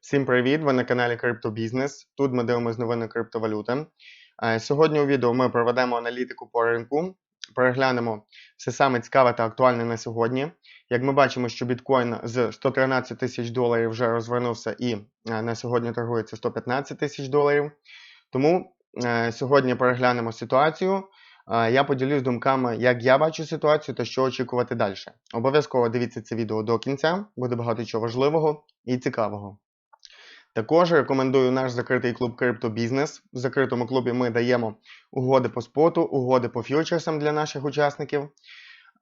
Всім привіт! Ви на каналі Криптобізнес. Тут ми дивимося новини криптовалюти. Е, Сьогодні у відео ми проведемо аналітику по ринку, переглянемо все саме цікаве та актуальне на сьогодні. Як ми бачимо, що біткоін з 113 тисяч доларів вже розвернувся і е, на сьогодні торгується 115 тисяч доларів. Тому е, сьогодні переглянемо ситуацію. Я поділюсь думками, як я бачу ситуацію та що очікувати далі. Обов'язково дивіться це відео до кінця, буде багато чого важливого і цікавого. Також рекомендую наш закритий клуб Криптобізнес. В закритому клубі ми даємо угоди по споту, угоди по фьючерсам для наших учасників.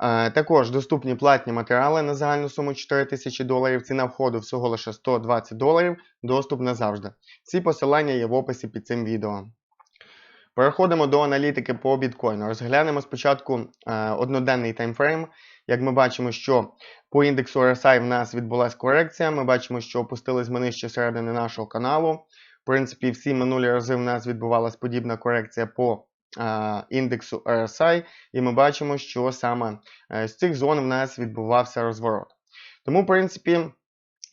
Е, Також доступні платні матеріали на загальну суму 4 тисячі доларів. Ціна входу всього лише 120 доларів. Доступ назавжди. Всі посилання є в описі під цим відео. Переходимо до аналітики по біткоїну. Розглянемо спочатку е, одноденний таймфрейм. Як ми бачимо, що по індексу RSI в нас відбулася корекція. Ми бачимо, що опустились ми нижче середини нашого каналу. В принципі, всі минулі рази в нас відбувалася подібна корекція по е, індексу RSI, і ми бачимо, що саме е, з цих зон в нас відбувався розворот. Тому, в принципі,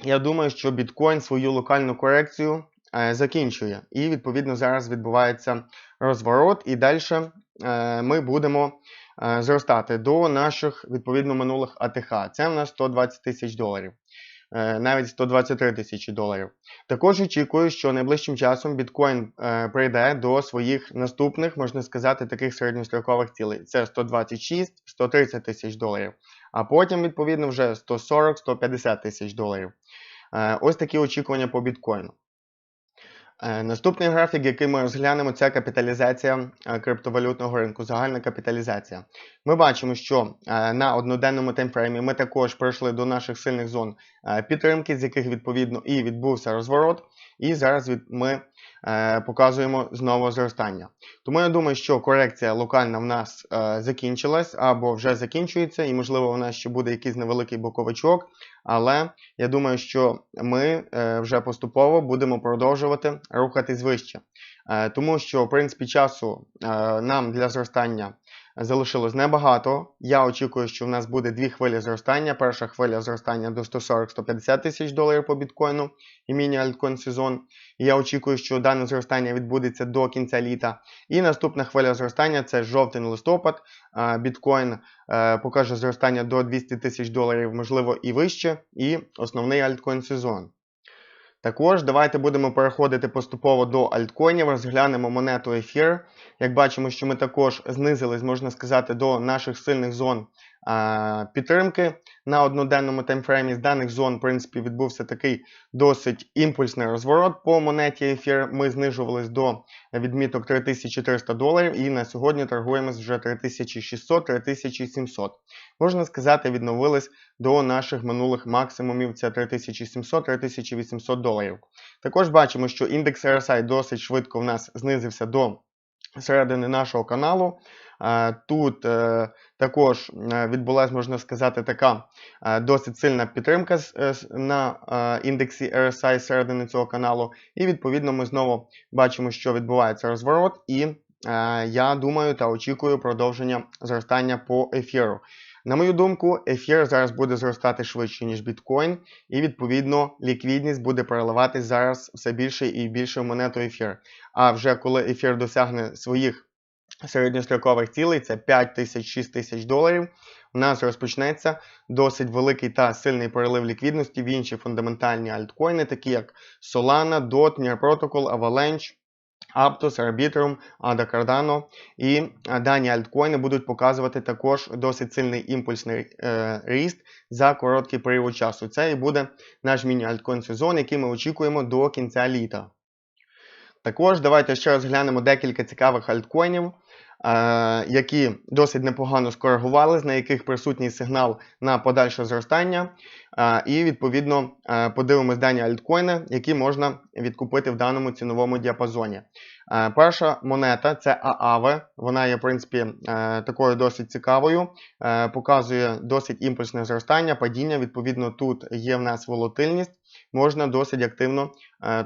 я думаю, що біткоін свою локальну корекцію е, закінчує. І, відповідно, зараз відбувається розворот, і далі е, ми будемо зростати до наших відповідно минулих АТХ. Це в нас 120 тисяч доларів, е, навіть 123 тисячі доларів. Також очікую, що найближчим часом біткоін е, прийде до своїх наступних, можна сказати, таких середньострокових цілей. Це 126-130 тисяч доларів. А потім, відповідно, вже 140-150 тисяч доларів. Е, Ось такі очікування по біткоїну. Е, Наступний графік, який ми розглянемо, це капіталізація е, криптовалютного ринку, загальна капіталізація. Ми бачимо, що е, на одноденному таймфреймі ми також прийшли до наших сильних зон підтримки, з яких відповідно і відбувся розворот. І зараз ми показуємо знову зростання. Тому я думаю, що корекція локальна в нас закінчилась або вже закінчується, і можливо у нас ще буде якийсь невеликий боковичок. Але я думаю, що ми е, вже поступово будемо продовжувати рухатись вище. Е, Тому що, в принципі, часу е, нам для зростання залишилось небагато. Я очікую, що в нас буде дві хвилі зростання. Перша хвиля зростання до 140-150 тисяч доларів по біткоїну і міні-альткоін сезон. І я очікую, що дане зростання відбудеться до кінця літа. І наступна хвиля зростання це жовтень-листопад. Біткоін е, покаже зростання до 200 тисяч доларів, можливо, і вище, і основний альткоін сезон. Також давайте будемо переходити поступово до альткоїнів, розглянемо монету ефір. Як бачимо, що ми також знизились, можна сказати, до наших сильних зон підтримки на одноденному таймфреймі. З даних зон, в принципі, відбувся такий досить імпульсний розворот по монеті ефір. Ми знижувались до відміток 3300 доларів і на сьогодні торгуємось вже 3600-3700. Можна сказати, відновились до наших минулих максимумів це 3700-3800 доларів. Також бачимо, що індекс RSI досить швидко в нас знизився до середини нашого каналу. Тут е, також е, відбулася, можна сказати, така е, досить сильна підтримка на індексі RSI середини цього каналу. І відповідно ми знову бачимо, що відбувається розворот, і я думаю та очікую продовження зростання по ефіру. На мою думку, ефір зараз буде зростати швидше, ніж біткоін, і відповідно ліквідність буде переливатись зараз все більше і більше в монету ефір. А вже коли ефір досягне своїх середньострокових цілей, це 5 тисяч 6 тисяч доларів, у нас розпочнеться досить великий та сильний перелив ліквідності в інші фундаментальні альткоїни, такі як Solana, DOT, Near Protocol, Avalanche. Aptos, Arbitrum, ADA Cardano. І дані альткоїни будуть показувати також досить сильний імпульсний е, ріст за короткий період часу. Це і буде наш міні-альткоін сезон, який ми очікуємо до кінця літа. Також давайте ще розглянемо декілька цікавих альткоїнів, які досить непогано скоригувались, на яких присутній сигнал на подальше зростання. І відповідно подивимось дані альткоїни, які можна відкупити в даному ціновому діапазоні. Перша монета це AAVE. Вона є, в принципі, такою досить цікавою, показує досить імпульсне зростання, падіння. Відповідно, тут є в нас волатильність. можна досить активно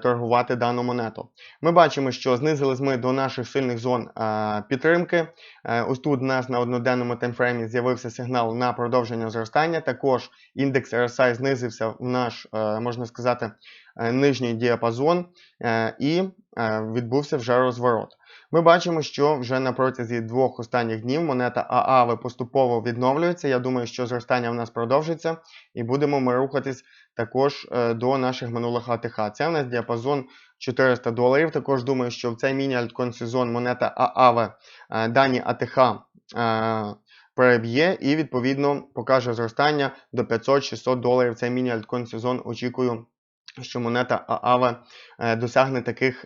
торгувати дану монету. Ми бачимо, що знизились ми до наших сильних зон е, підтримки. Е, ось тут у нас на одноденному таймфреймі з'явився сигнал на продовження зростання. Також індекс RSI знизився в наш, е, можна сказати, е, нижній діапазон е, і е, відбувся вже розворот. Ми бачимо, що вже на протязі двох останніх днів монета ААВ поступово відновлюється. Я думаю, що зростання в нас продовжиться, і будемо ми рухатись також е, до наших минулих АТХ. Це в нас діапазон 400 доларів. Також думаю, що в цей міні-альткон сезон монета ААВ е, дані АТХ е, переб'є і, відповідно, покаже зростання до 500-600 доларів. Цей міні-альткон сезон очікую, що монета ААВ досягне таких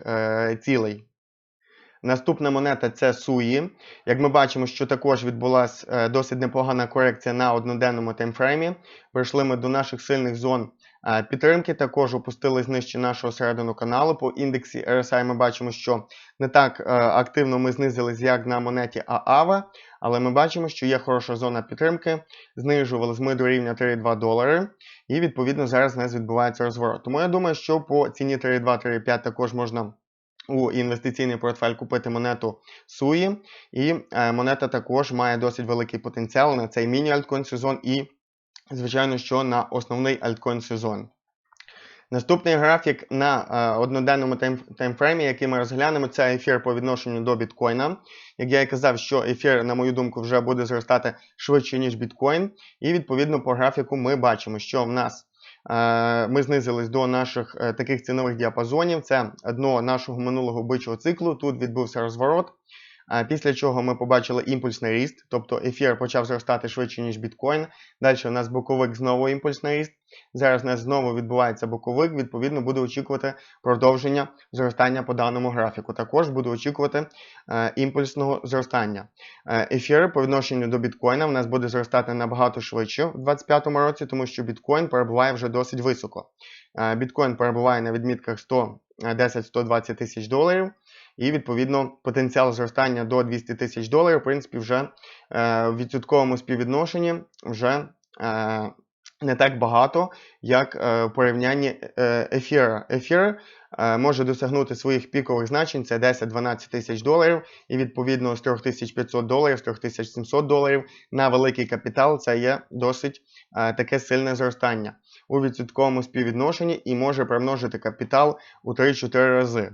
цілей. Наступна монета це Суї. Як ми бачимо, що також відбулася досить непогана корекція на одноденному таймфреймі. Прийшли ми до наших сильних зон підтримки, також опустились нижче нашого середину каналу. По індексі RSI ми бачимо, що не так активно ми знизились, як на монеті ААВ, але ми бачимо, що є хороша зона підтримки. Знижувались ми до рівня 3,2 долари. І відповідно зараз у нас відбувається розворот. Тому я думаю, що по ціні 3,2-3,5 також можна у інвестиційний портфель купити монету Суї. І е, монета також має досить великий потенціал на цей міні-альткоін сезон і, звичайно, що на основний альткоін сезон. Наступний графік на е, одноденному тайм, таймфреймі, який ми розглянемо, це ефір по відношенню до біткоїна. Як я і казав, що ефір, на мою думку, вже буде зростати швидше, ніж біткоін. І відповідно по графіку ми бачимо, що в нас ми знизились до наших е, таких цінових діапазонів. Це дно нашого минулого бичого циклу. Тут відбувся розворот. Після чого ми побачили імпульсний ріст, тобто ефір почав зростати швидше, ніж біткоін. Далі у нас боковик знову імпульсний ріст. Зараз у нас знову відбувається боковик, відповідно, буду очікувати продовження зростання по даному графіку. Також буду очікувати е, імпульсного зростання. Е, ефір по відношенню до біткоїна в нас буде зростати набагато швидше в 2025 році, тому що біткоін перебуває вже досить високо. Е, біткоін перебуває на відмітках 110-120 тисяч доларів. І, відповідно, потенціал зростання до 200 тисяч доларів, в принципі, вже е, в відсотковому співвідношенні вже е, не так багато, як е, в порівнянні ефіра. Ефір може досягнути своїх пікових значень, це 10-12 тисяч доларів, і відповідно з 3500 доларів, з 3700 доларів на великий капітал це є досить таке сильне зростання у відсотковому співвідношенні і може примножити капітал у 3-4 рази.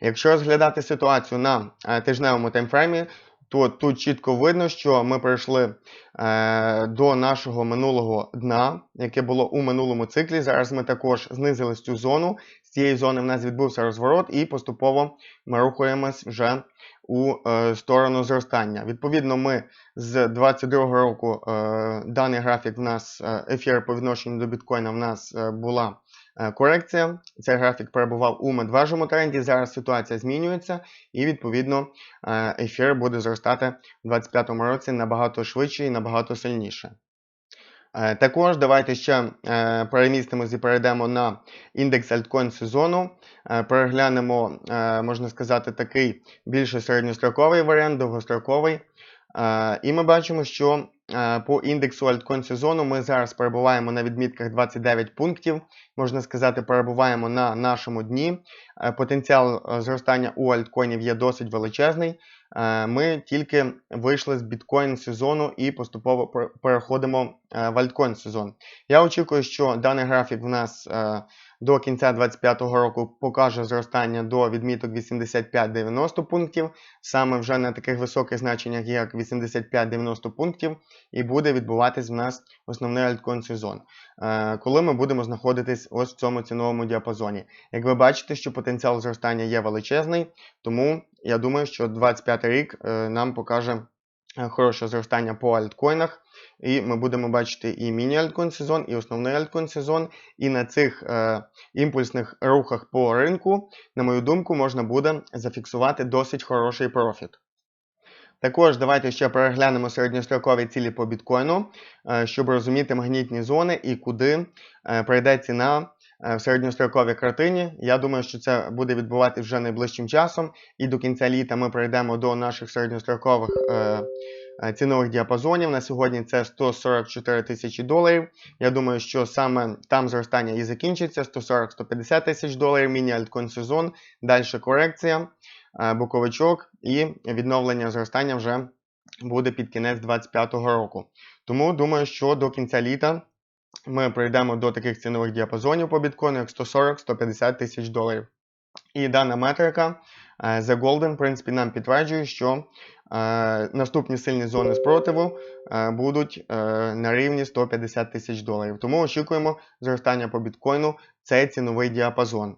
Якщо розглядати ситуацію на е, тижневому таймфреймі, то тут чітко видно, що ми прийшли е, до нашого минулого дна, яке було у минулому циклі. Зараз ми також знизили цю зону. З цієї зони в нас відбувся розворот, і поступово ми рухаємось вже у е, сторону зростання. Відповідно, ми з 2022 року е, даний графік в нас е, ефір по відношенню до біткоїна в нас е, була корекція. Цей графік перебував у медвежому тренді. Зараз ситуація змінюється, і, відповідно, е, ефір буде зростати у 2025 році набагато швидше і набагато сильніше. Е, також давайте ще перемістимось і перейдемо на індекс альткоін сезону. Переглянемо, можна сказати, такий більше середньостроковий варіант, довгостроковий. І ми бачимо, що по індексу альткоін сезону ми зараз перебуваємо на відмітках 29 пунктів. Можна сказати, перебуваємо на нашому дні. Потенціал зростання у альткоїнів є досить величезний. Ми тільки вийшли з біткоін сезону і поступово переходимо в альткоін сезон. Я очікую, що даний графік в нас до кінця 2025 року покаже зростання до відміток 85-90 пунктів, саме вже на таких високих значеннях, як 85-90 пунктів, і буде відбуватись в нас основний альткоін сезон, е, коли ми будемо знаходитись ось в цьому ціновому діапазоні. Як ви бачите, що потенціал зростання є величезний, тому я думаю, що 2025 рік е, нам покаже. Е, хороше зростання по альткоїнах. І ми будемо бачити і міні-альткоін сезон, і основний альткоін сезон. І на цих е, імпульсних рухах по ринку, на мою думку, можна буде зафіксувати досить хороший профіт. Також давайте ще переглянемо середньострокові цілі по біткоїну, е, щоб розуміти магнітні зони і куди е, прийде ціна в середньостроковій картині. Я думаю, що це буде відбуватися вже найближчим часом, і до кінця літа ми прийдемо до наших середньострокових е, е, цінових діапазонів. На сьогодні це 144 тисячі доларів. Я думаю, що саме там зростання і закінчиться 140-150 тисяч доларів, міні-альткоін сезон, далі корекція, е, боковичок і відновлення зростання вже буде під кінець 2025 року. Тому думаю, що до кінця літа ми прийдемо до таких цінових діапазонів по біткоїну, як 140-150 тисяч доларів. І дана метрика е, The Golden, в принципі, нам підтверджує, що е, наступні сильні зони спротиву е, будуть на рівні 150 тисяч доларів. Тому очікуємо зростання по біткоїну цей ціновий діапазон.